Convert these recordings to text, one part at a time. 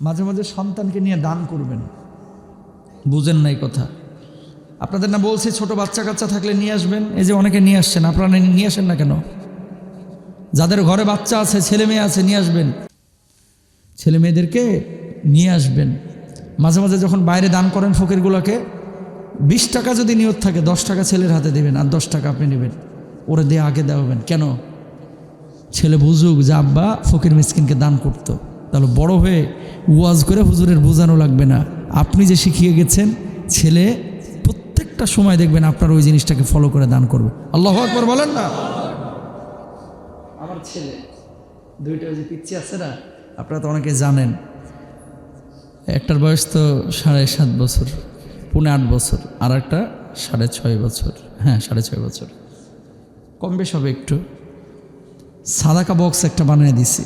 মাঝে মাঝে সন্তানকে নিয়ে দান করবেন। বুঝেন নাই কথা। আপনাদের না বলছি, ছোট বাচ্চা কাচ্চা থাকলে নিয়ে আসবেন? এই যে অনেকে নিয়ে আসছেন, আপনারা নিয়ে আসেন না কেন? যাদের ঘরে বাচ্চা আছে, ছেলে মেয়ে আছে, নিয়ে আসবেন। ছেলে মেয়েদেরকে নিয়ে আসবেন। মাঝে মাঝে যখন বাইরে দান করেন ফকিরগুলোকে, বিশ টাকা যদি নিয়ত থাকে, দশ টাকা ছেলের হাতে দেবেন আর দশ টাকা আপনি নেবেন। ওরে দিয়ে আগে দেওয়াবেন। কেন? ছেলে বুঝুক যে আব্বা ফকির মিসকিনকে দান করতো। তাহলে বড় হয়ে ওয়াজ করে হুজুরের বোঝানো লাগবে না। আপনি যে শিখিয়ে গেছেন ছেলে প্রত্যেকটা সময় দেখবেন আপনার ওই জিনিসটাকে ফলো করে দান করবে। আল্লাহ আকবর বলেন না। আমার ছেলে দুইটা যে পিচ্ছি আছে না আপনারা তো অনেকে জানেন। একটার বয়স তো সাড়ে সাত বছর পৌনে আট বছর আর একটা সাড়ে ছয় বছর হ্যাঁ সাড়ে ছয় বছর। কম বেশ হবে একটু। সাদাকা বক্স একটা বানিয়ে দিছি।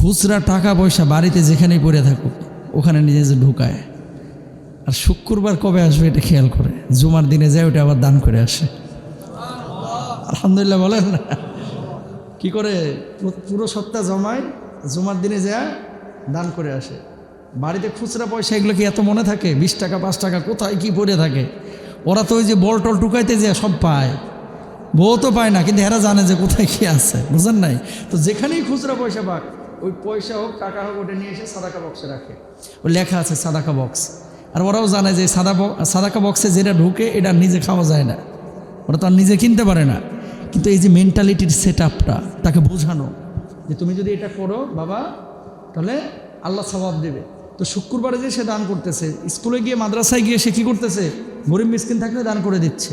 খুচরা টাকা পয়সা বাড়িতে যেখানেই পড়ে থাকুক, ওখানে নিজে যে ঢুকায়। আর শুক্রবার কবে আসবে এটা খেয়াল করে। জুমার দিনে যায়, ওটা আবার দান করে আসে। আলহামদুলিল্লাহ বলেন না। কি করে? পুরো সপ্তাহ জমায়, জুমার দিনে যায়, দান করে আসে। বাড়িতে খুচরা পয়সা, এগুলো কি এত মনে থাকে? বিশ টাকা, পাঁচ টাকা, কোথায় কি পড়ে থাকে? ওরা তো ওই যে বল টল টুকাইতে যায়, সব পায়। বউ তো পায় না, কিন্তু এরা জানে যে কোথায় কি আছে। বুঝেন নাই? তো যেখানেই খুচরা পয়সা পাক ওই পয়সা হোক, টাকা হোক, ওটা নিয়ে এসে সাদাকা বক্সে রাখে। ওই লেখা আছে সাদাকা বক্স আর ওরাও জানে যে সাদা সাদাকা বক্সে যেটা ঢুকে, এটা নিজে খাওয়া যায় না। ওরা তো আর নিজে কিনতে পারে না। কিন্তু এই যে মেন্টালিটির সেট আপটা তাকে বোঝানো যে তুমি যদি এটা করো, বাবা, তাহলে আল্লাহ সবাব দেবে। তো শুক্রবারে যে সে দান করতেছে, স্কুলে গিয়ে মাদ্রাসায় গিয়ে সে কী করতেছে? গরিব মিসকিন থাকলে দান করে দিচ্ছে।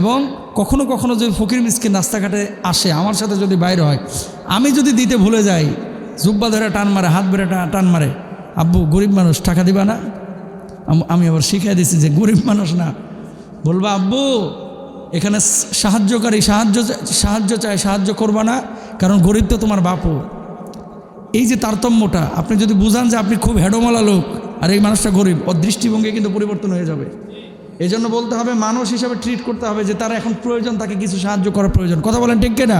এবং কখনো কখনো যদি ফকির মিসকিন রাস্তাঘাটে আসে, আমার সাথে যদি বাইরে হয়, আমি যদি দিতে ভুলে যাই জুব্বা ধরে টান মারে, হাত বেড়ে টান মারে। আব্বু, গরিব মানুষ, টাকা দিবা না? আমি আবার শিখিয়ে দিছি যে গরিব মানুষ না। বলবা, আব্বু, এখানে সাহায্যকারী সাহায্য সাহায্য চায়, সাহায্য করবা না, কারণ গরিব তো তোমার বাপু। এই যে তারতম্যটা, আপনি যদি বুঝান যে আপনি খুব হেডোমালা লোক, আর এই মানুষটা গরিব, ওর দৃষ্টিভঙ্গি কিন্তু পরিবর্তন হয়ে যাবে। এই জন্য বলতে হবে, মানুষ হিসাবে ট্রিট করতে হবে যে তার এখন প্রয়োজন, তাকে কিছু সাহায্য করার প্রয়োজন। কথা বলেন ঠিক না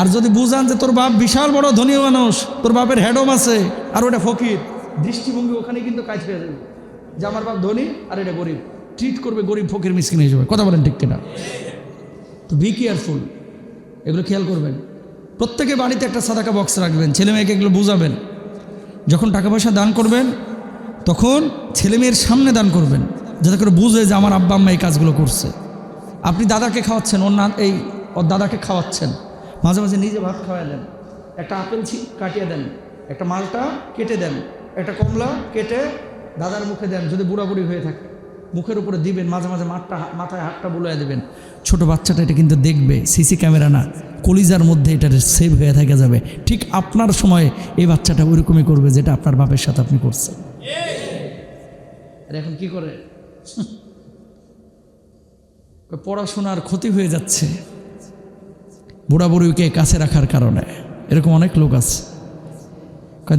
আর যদি বুঝান যে তোর বাপ বিশাল বড় ধনী মানুষ, তোর বাপের হেডম আছে, আর ওটা ফকির, দৃষ্টিভঙ্গি ওখানে কিন্তু কাজ পেয়ে যাবে। যে আমার বাপ ধনী আর এটা গরিব ট্রিট করবে গরিব ফকির মিসকিন হিসেবে কথা বলেন ঠিক কিনা? তো বি কেয়ারফুল এগুলো খেয়াল করবেন। প্রত্যেকে বাড়িতে একটা সাদাকা বক্স রাখবেন, ছেলে মেয়েকে এগুলো বুঝাবেন। যখন টাকা পয়সা দান করবেন, তখন ছেলে মেয়ের সামনে দান করবেন, যাতে করে বুঝে যে আমার আব্বা আম্মা এই কাজগুলো করছে। আপনি দাদাকে খাওয়াচ্ছেন না এই ওর দাদাকে খাওয়াচ্ছেন। মাঝে মাঝে নিজে ভাত খাওয়াই দেন। একটা আপেল কাটিয়ে দেন, একটা মালটা কেটে দেন, একটা কমলা কেটে দাদার মুখে দেন, যদি বুড়াবুড়ি হয়ে থাকে। মুখের উপরে দিবেন, মাঝে মাঝে মাঠটা মাথায় হাতটা বুলিয়ে দেবেন। ছোট বাচ্চাটা এটা কিন্তু দেখবে, সিসি ক্যামেরা না, কলিজার মধ্যে এটা সেভ হয়ে থাকে যাবে। ঠিক আপনার সময়ে এই বাচ্চাটা ওইরকমই করবে যেটা আপনার বাপের সাথে আপনি করছেন। এখন কি করে? পড়াশোনার ক্ষতি হয়ে যাচ্ছে। বুড়া বুড়িকে কাছে রাখার কারণে। এরকম অনেক লোক আছে।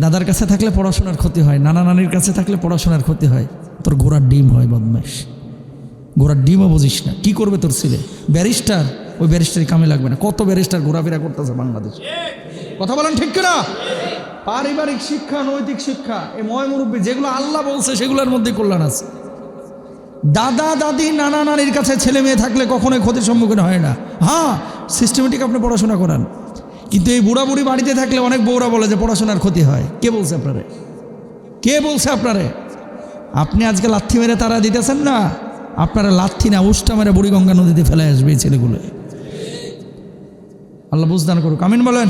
দাদার কাছে থাকলে পড়াশোনার ক্ষতি হয়, নানা নানির কাছে থাকলে পড়াশোনার ক্ষতি হয়। তোর ঘোড়ার ডিম হয় বদমাস ঘোড়ার ডিমও বুঝিস না। কি করবে তোর ছেলে? ব্যারিস্টার? ওই ব্যারিস্টারই কামে লাগবে না। কত ব্যারিস্টার ঘোরাফেরা করতেছে বাংলাদেশ। কথা বলেন ঠিক না পারিবারিক শিক্ষা, নৈতিক শিক্ষা এই ময় মুরব্বী, যেগুলো আল্লাহ বলছে, সেগুলোর মধ্যে কল্যাণ আছে। দাদা, দাদি, নানা নানির কাছে ছেলে মেয়ে থাকলে কখনোই ক্ষতির সম্মুখীন হয় না। হ্যাঁ সিস্টেমেটিক আপনি পড়াশোনা করান। কিন্তু এই বুড়া বুড়ি বাড়িতে থাকলে অনেক বউরা বলে যে পড়াশোনার ক্ষতি হয়। কে বলছে আপনারে? কে বলছে আপনারে? আপনি আজকে লাথি মেরে তারা দিতেছেন না? আপনারা লাথি না, উষ্টা মেরে বুড়িগঙ্গা নদীতে ফেলে আসবে এই ছেলেগুলো। আল্লাহ বুঝদান করুক। আমিন বলেন।